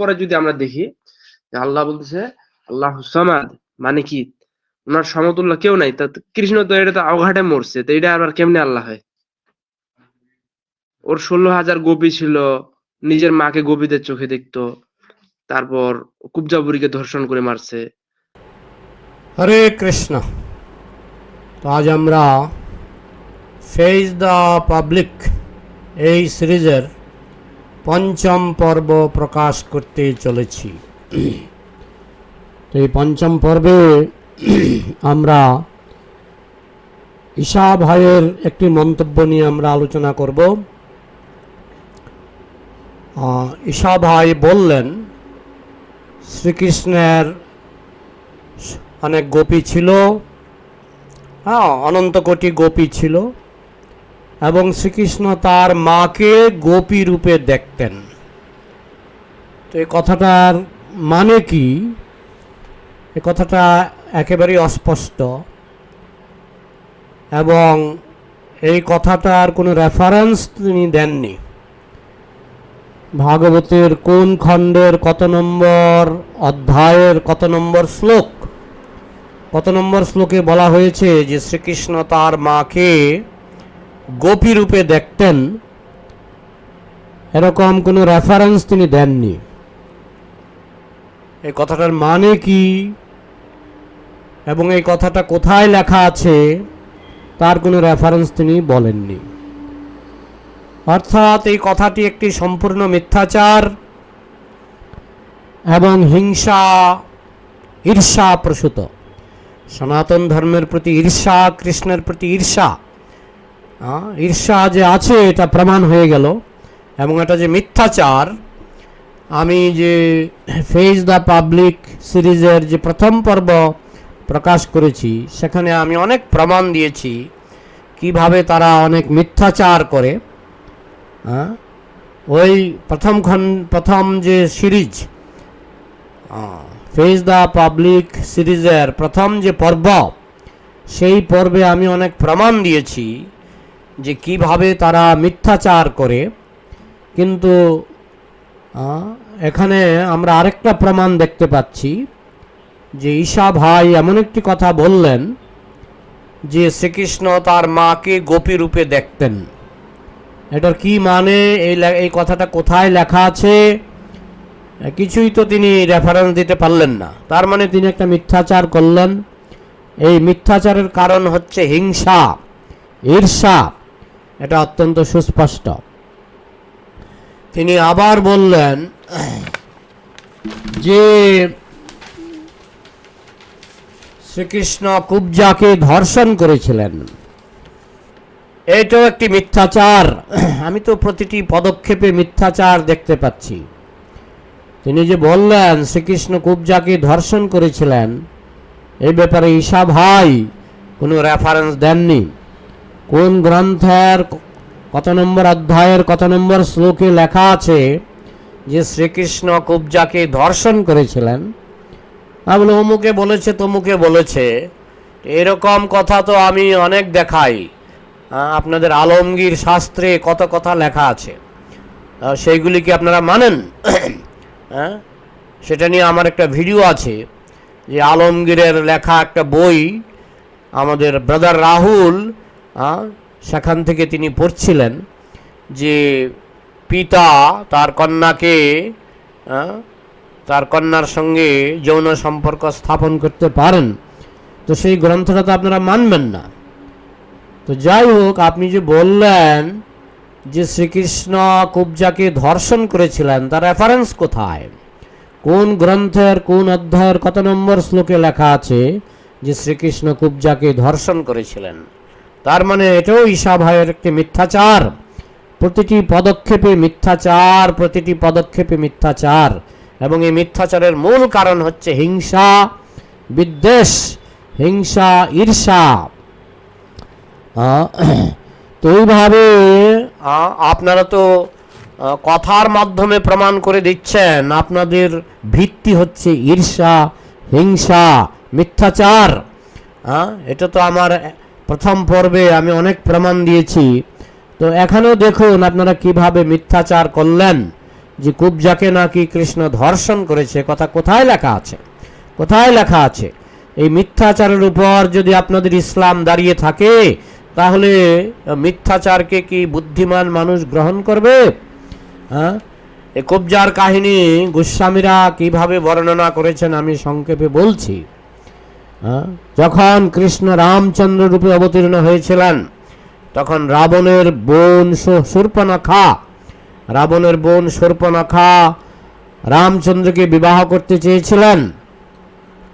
পরে যদি আমরা দেখি আল্লাহ বলতেছে, আল্লাহ সামাদ মানে কি? ওনার সমতুল্য কেউ নাই। তা কৃষ্ণ তো এটা তো অঘাটে মরছে, তো এটা আবার কেমনে আল্লাহ হয়? ওর ষোলো হাজার গোপী ছিল, নিজের মাকে গোপীদের চোখে দেখতো, তারপর কুবজা বুড়িকে ধর্ষণ করে মারছে। হরে কৃষ্ণ। তো আজ আমরা ফেজ দ্য পাবলিক এই সিরিজের পঞ্চম পর্ব প্রকাশ করতে চলেছি। তো এই পঞ্চম পর্বে আমরা ঈশা ভাইয়ের একটি মন্তব্য নিয়ে আমরা আলোচনা করব। ঈশা ভাই বললেন, শ্রীকৃষ্ণের অনেক গোপী ছিল হ্যাঁ অনন্ত কোটি গোপী ছিল এবং শ্রীকৃষ্ণ তার মাকে গোপী রূপে দেখতেন। তো এই কথাটার মানে কি? এ কথাটা একেবারেই অস্পষ্ট। এবং এই কথাটার কোনো রেফারেন্স তিনি দেননি। ভাগবতের কোন খণ্ডের কত নম্বর অধ্যায়ের কত নম্বর শ্লোক? কত নম্বর শ্লোকে বলা হয়েছে যে শ্রীকৃষ্ণ তার মাকে গোপী রূপে দেখতেন, এরকম কোনো রেফারেন্স তিনি দেননি। এই কথাটার মানে কি? এবং এই কথাটা কোথায় লেখা আছে? তার কোনো রেফারেন্স তিনি বলেননি। অর্থাৎ এই কথাটি একটি সম্পূর্ণ মিথ্যাচার এবং হিংসা, ঈর্ষা প্রসূত। সনাতন ধর্মের প্রতি ঈর্ষা, কৃষ্ণের প্রতি ঈর্ষা। ঈর্ষা যে আছে, এটা প্রমাণ হয়ে গেল। এবং এটা যে মিথ্যাচার, আমি যে ফেজ দ্য পাবলিক সিরিজের যে প্রথম পর্ব প্রকাশ করেছি, সেখানে আমি অনেক প্রমাণ দিয়েছি কীভাবে তারা অনেক মিথ্যাচার করে। ওই প্রথম খন প্রথম যে সিরিজ ফেস দ্য পাবলিক সিরিজের প্রথম যে পর্ব, সেই পর্বে আমি অনেক প্রমাণ দিয়েছি। যে কীভাবে তারা মিথ্যাচার করে। কিন্তু এখানে আমরা আরেকটা প্রমাণ দেখতে পাচ্ছি যে ঈশা ভাই এমন একটি কথা বললেন যে শ্রীকৃষ্ণ তার মাকে গোপী রূপে দেখতেন। এটার কি মানে? এই এই কথাটা কোথায় লেখা আছে? কিছুই তো তিনি রেফারেন্স দিতে পারলেন না। তার মানে তিনি একটা মিথ্যাচার করলেন। এই মিথ্যাচারের কারণ হচ্ছে হিংসা, ঈর্ষা। এটা অত্যন্ত সুস্পষ্ট। তিনি আবার বললেন, যে শ্রীকৃষ্ণ কুবজাকে ধর্ষণ করেছিলেন। এটাও একটি মিথ্যাচার। আমি তো প্রতিটি পদক্ষেপে মিথ্যাচার দেখতে পাচ্ছি। তিনি যে বললেন, শ্রীকৃষ্ণ কুবজাকে ধর্ষণ করেছিলেন এই ব্যাপারে ঈশা ভাই কোনো রেফারেন্স দেননি। কোন গ্রন্থের কত নম্বর অধ্যায়ের কত নম্বর শ্লোকে লেখা আছে যে শ্রীকৃষ্ণ কুবজাকে ধর্ষণ করেছিলেন? আমি বলি অমুকে বলেছে, তমুকে বলেছে। এরকম কথা তো আমি অনেক দেখাই। আপনাদের আলমগীর শাস্ত্রে কত কথা লেখা আছে। সেইগুলি কি আপনারা মানেন? হ্যাঁ সেটা নিয়ে আমার একটা ভিডিও আছে। যে আলমগীরের লেখা একটা বই, আমাদের ব্রাদার রাহুল সেখান থেকে তিনি পড়ছিলেন যে পিতা তার কন্যাকে তার কন্যার সঙ্গে যৌন সম্পর্ক স্থাপন করতে পারেন। তো সেই গ্রন্থটা তো আপনারা মানবেন না। তো যাই হোক, আপনি যে বললেন যে শ্রীকৃষ্ণ কুবজাকে ধর্ষণ করেছিলেন, তার রেফারেন্স কোথায়? কোন গ্রন্থের, কোন অধ্যায়ের কত নম্বর শ্লোকে লেখা আছে যে শ্রীকৃষ্ণ কুবজাকে ধর্ষণ করেছিলেন? তার মানে এটাও ঈশা ভাইয়ের একটি মিথ্যাচার। প্রতিটি পদক্ষেপে মিথ্যাচার, প্রতিটি পদক্ষেপে মিথ্যাচার। এবং এই মিথ্যাচারের মূল কারণ হচ্ছে হিংসা, বিদ্বেষ, হিংসা, ঈর্ষা। তো এইভাবে আপনারা তো কথার মাধ্যমে প্রমাণ করে দিচ্ছেন, আপনাদের ভিত্তি হচ্ছে ঈর্ষা, হিংসা, মিথ্যাচার। এটা তো আমার প্রথম পর্বে আমি অনেক প্রমাণ দিয়েছি। তো এখানেও দেখুন আপনারা কীভাবে মিথ্যাচার করলেন যে কুবজাকে নাকি কৃষ্ণ ধর্ষণ করেছে। কথা কোথায় লেখা আছে? কোথায় লেখা আছে? এই মিথ্যাচারের উপর যদি আপনাদের ইসলাম দাঁড়িয়ে থাকে, তাহলে মিথ্যাচারকে কি বুদ্ধিমান মানুষ গ্রহণ করবে? হ্যাঁ? এই কবজার কাহিনী গোস্বামীরা কীভাবে বর্ণনা করেছেন আমি সংক্ষেপে বলছি? যখন কৃষ্ণ রামচন্দ্র রূপে অবতীর্ণ হয়েছিলেন, তখন রাবণের বোন সু- শূর্পণখা রাবণের বোন শূর্পণখা রামচন্দ্রকে বিবাহ করতে চেয়েছিলেন।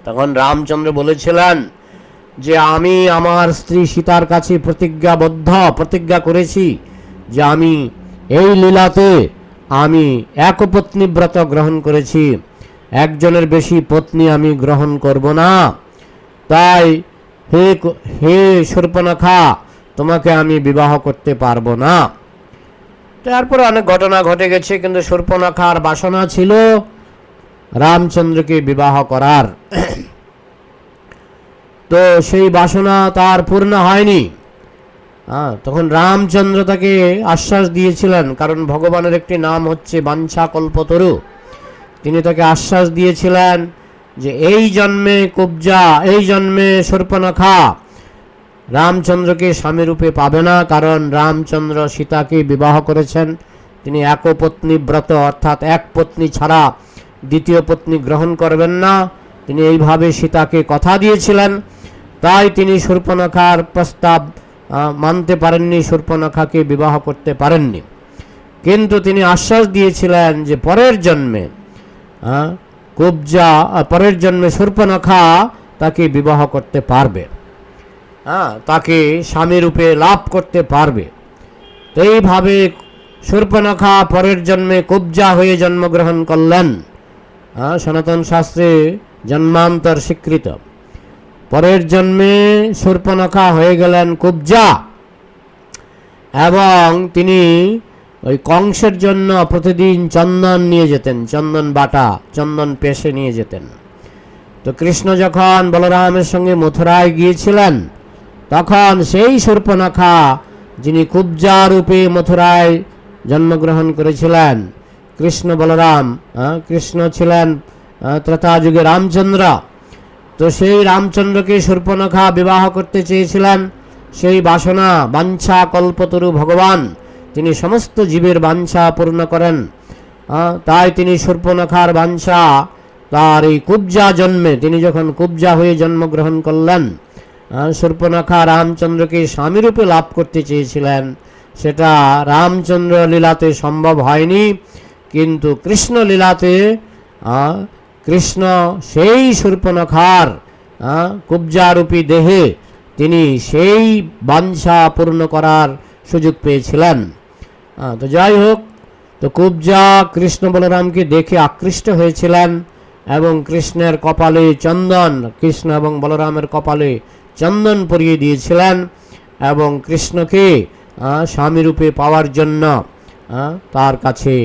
তখন রামচন্দ্র বলেছিলেন যে, আমি আমার স্ত্রী সীতার কাছে প্রতিজ্ঞাবদ্ধ, প্রতিজ্ঞা করেছি যে, আমি এই লীলাতে আমি একপত্নী ব্রত গ্রহণ করেছি। একজনের বেশি পত্নী আমি গ্রহণ করব না। তাই হে হে শূর্পণখা তোমাকে আমি বিবাহ করতে পারব না। তারপরে অনেক ঘটনা ঘটে গেছে, কিন্তু শূর্পণখার বাসনা ছিল রামচন্দ্রকে বিবাহ করার। তো সেই বাসনা তার পূর্ণ হয়নি। হ্যাঁ তখন রামচন্দ্র তাকে আশ্বাস দিয়েছিলেন, কারণ ভগবানের একটি নাম হচ্ছে বাঞ্ছা কল্পতরু তিনি তাকে আশ্বাস দিয়েছিলেন যে এই জন্মে কুবজা, এই জন্মে সর্পনখা। রামচন্দ্রকে স্বামীরূপে পাবে না, কারণ রামচন্দ্র সীতাকে বিবাহ করেছেন। তিনি একপত্নী ব্রত, অর্থাৎ এক পত্নী ছাড়া দ্বিতীয় পত্নী গ্রহণ করবেন না। তিনি এইভাবে সীতাকে কথা দিয়েছিলেন। তাই তিনি শূর্পনখার প্রস্তাব মানতে পারেননি শূর্পনখাকে বিবাহ করতে পারেননি। কিন্তু তিনি আশ্বাস দিয়েছিলেন যে পরের জন্মে কুবজা পরের জন্মে শূর্পনখা তাকে বিবাহ করতে পারবে। হ্যাঁ তাকে স্বামী রূপে লাভ করতে পারবে। তো এইভাবে শূর্পনখা পরের জন্মে কুবজা হয়ে জন্মগ্রহণ করলেন। হ্যাঁ, সনাতন শাস্ত্রে জন্মান্তর স্বীকৃত। পরের জন্মে শূর্পনখা হয়ে গেলেন কুবজা। এবং তিনি ওই কংসের জন্য প্রতিদিন চন্দন নিয়ে যেতেন, চন্দন বাটা, চন্দন পেশে নিয়ে যেতেন। তো কৃষ্ণ যখন বলরামের সঙ্গে মথুরায় গিয়েছিলেন, তখন সেই শূর্পনখা যিনি কুবজা রূপে মথুরায় জন্মগ্রহণ করেছিলেন, কৃষ্ণ বলরাম কৃষ্ণ ছিলেন ত্রেতা যুগে রামচন্দ্র। তো সেই রামচন্দ্রকে শূর্পনখা বিবাহ করতে চেয়েছিলেন, সেই বাসনা বাঞ্ছা কল্পতরু ভগবান। তিনি সমস্ত জীবের বাঞ্ছা পূর্ণ করেন। তাই তিনি শূর্পনখার বাঞ্ছা তার এই কুবজা জন্মে তিনি যখন কুবজা হয়ে জন্মগ্রহণ করলেন আহ, রামচন্দ্রকে স্বামীরূপে লাভ করতে চেয়েছিলেন। সেটা রামচন্দ্র লীলাতে সম্ভব হয়নি কিন্তু কৃষ্ণ লীলাতে কৃষ্ণ সেই শূর্পনখার আহ, কুবজারূপী দেহে তিনি সেই বাঞ্ছা পূর্ণ করার সুযোগ পেয়েছিলেন। তো যাই হোক, তো কুবজা কৃষ্ণ বলরামকে দেখে আকৃষ্ট হয়েছিলেন এবং কৃষ্ণের কপালে চন্দন, কৃষ্ণ এবং বলরামের কপালে চন্দন পরিয়ে দিয়েছিলেন এবং কৃষ্ণকে স্বামীরূপে পাওয়ার জন্য তার কাছে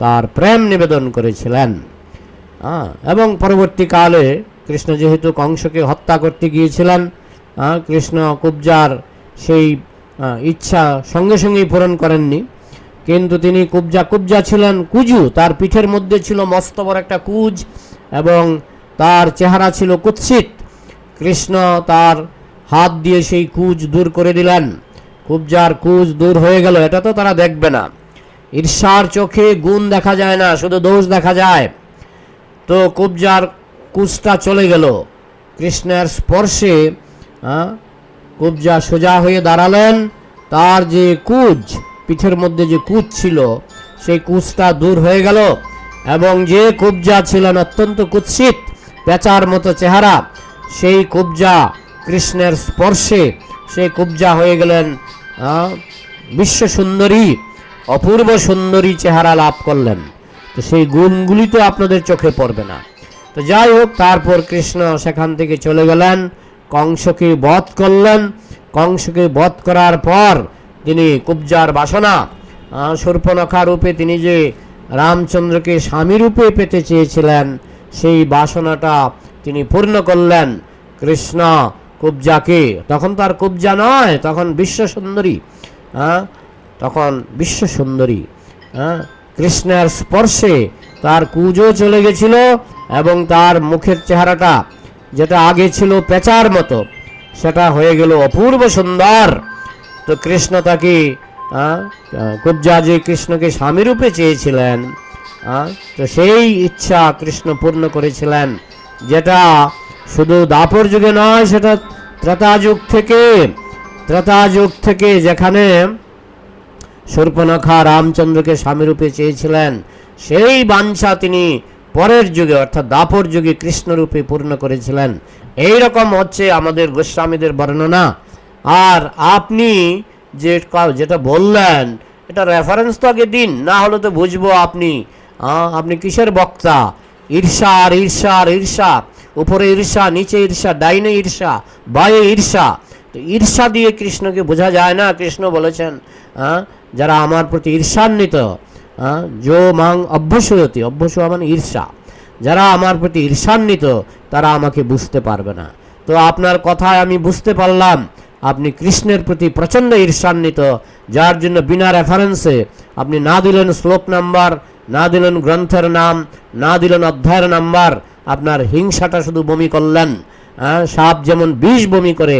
তার প্রেম নিবেদন করেছিলেন। এবং পরবর্তীকালে কৃষ্ণ যেহেতু কংসকে হত্যা করতে গিয়েছিলেন কৃষ্ণ কুবজার সেই ইচ্ছা সঙ্গে সঙ্গেই পূরণ করেননি। কিন্তু তিনি কুবজা কুবজা ছিলেন কুজু। তার পিঠের মধ্যে ছিল মস্ত বড় একটা কুজ এবং তার চেহারা ছিল কুৎসিত। কৃষ্ণ তার হাত দিয়ে সেই কুজ দূর করে দিলেন। কুবজার কুজ দূর হয়ে গেল, এটা তো তারা দেখবে না। ঈর্ষার চোখে গুণ দেখা যায় না, শুধু দোষ দেখা যায়। তো কুবজার কুচটা চলে গেল। কৃষ্ণের স্পর্শে কুবজা সোজা হয়ে দাঁড়ালেন। তার যে কুজ পিঠের মধ্যে যে কুচ ছিল, সেই কুচটা দূর হয়ে গেল এবং যে কুবজা ছিলেন অত্যন্ত কুৎসিত, পেঁচার মতো চেহারা, সেই কুবজা কৃষ্ণের স্পর্শে, সেই কুবজা হয়ে গেলেন বিশ্ব সুন্দরী, অপূর্ব সুন্দরী চেহারা লাভ করলেন। তো সেই গুণগুলি তো আপনাদের চোখে পড়বে না। তো যাই হোক, তারপর কৃষ্ণ সেখান থেকে চলে গেলেন, কংসকে বধ করলেন। কংসকে বধ করার পর তিনি কুবজার বাসনা আহ, রূপে তিনি যে রামচন্দ্রকে স্বামী রূপে পেতে চেয়েছিলেন সেই বাসনাটা তিনি পূর্ণ করলেন। কৃষ্ণ কুবজাকে তখন তার কুবজা নয় তখন বিশ্ব সুন্দরী হ্যাঁ তখন বিশ্ব সুন্দরী হ্যাঁ কৃষ্ণের স্পর্শে তার কুজো চলে গেছিল এবং তার মুখের চেহারাটা যেটা আগে ছিল পেঁচার মতো সেটা হয়ে গেল অপূর্ব সুন্দর। তো কৃষ্ণ তাকে কুব্জা যে কৃষ্ণকে স্বামী রূপে চেয়েছিলেন। তো সেই ইচ্ছা কৃষ্ণ পূর্ণ করেছিলেন, যেটা শুধু দাপর যুগে নয়, সেটা ত্রেতা যুগ থেকে ত্রেতা যুগ থেকে যেখানে সূর্পনখা রামচন্দ্রকে স্বামীরূপে চেয়েছিলেন, সেই বাঞ্ছা তিনি পরের যুগে, অর্থাৎ দাপর যুগে কৃষ্ণরূপে পূর্ণ করেছিলেন। এই রকম হচ্ছে আমাদের গোস্বামীদের বর্ণনা। আর আপনি যে যেটা বললেন, এটা রেফারেন্স তো আগে দিন, না হলে তো বুঝব আপনি। আপনি কিসের বক্তা? ঈর্ষা আর ঈর্ষা। আর ঈর্ষা উপরে ঈর্ষা, নিচে ঈর্ষা, ডাইনে ঈর্ষা, বায়ে ঈর্ষা। তো ঈর্ষা দিয়ে কৃষ্ণকে বোঝা যায় না, কৃষ্ণ বলেছেন যারা আমার প্রতি ঈর্ষান্বিত যো মাং অভ্যসয়তি। অভ্যস মানে ঈর্ষা। যারা আমার প্রতি ঈর্ষান্বিত, তারা আমাকে বুঝতে পারবে না। তো আপনার কথায় আমি বুঝতে পারলাম আপনি কৃষ্ণের প্রতি প্রচণ্ড ঈর্ষান্বিত যার জন্য বিনা রেফারেন্সে আপনি না দিলেন শ্লোক নাম্বার না দিলেন গ্রন্থের নাম না দিলেন অধ্যায়ের নাম্বার আপনার হিংসাটা শুধু বমি করলেন। হ্যাঁ সাপ যেমন বিষ বমি করে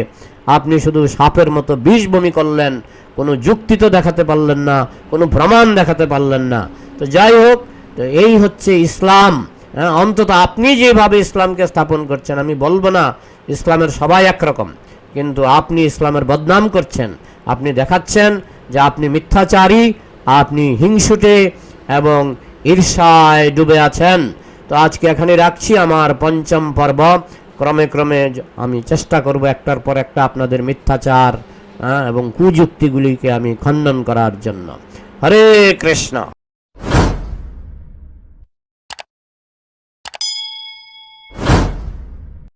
আপনি শুধু সাপের মতো বিষ বমি করলেন। কোনো যুক্তি তো দেখাতে পারলেন না কোনো প্রমাণ দেখাতে পারলেন না। তো যাই হোক তো এই হচ্ছে ইসলাম। হ্যাঁ, অন্তত আপনি যেভাবে ইসলামকে স্থাপন করছেন আমি বলব না ইসলামের সবাই একরকম। কিন্তু আপনি ইসলামের বদনাম করছেন। আপনি দেখাচ্ছেন যে আপনি মিথ্যাচারী আপনি হিংসুটে এবং ঈর্ষায় ডুবে আছেন। তো আজকে এখানে রাখছি আমার পঞ্চম পর্ব। ক্রমে ক্রমে আমি চেষ্টা করব একটার পর একটা আপনাদের মিথ্যাচার হ্যাঁ, এবং কুযুক্তিগুলিকে আমি খণ্ডন করার জন্য। হরে কৃষ্ণ।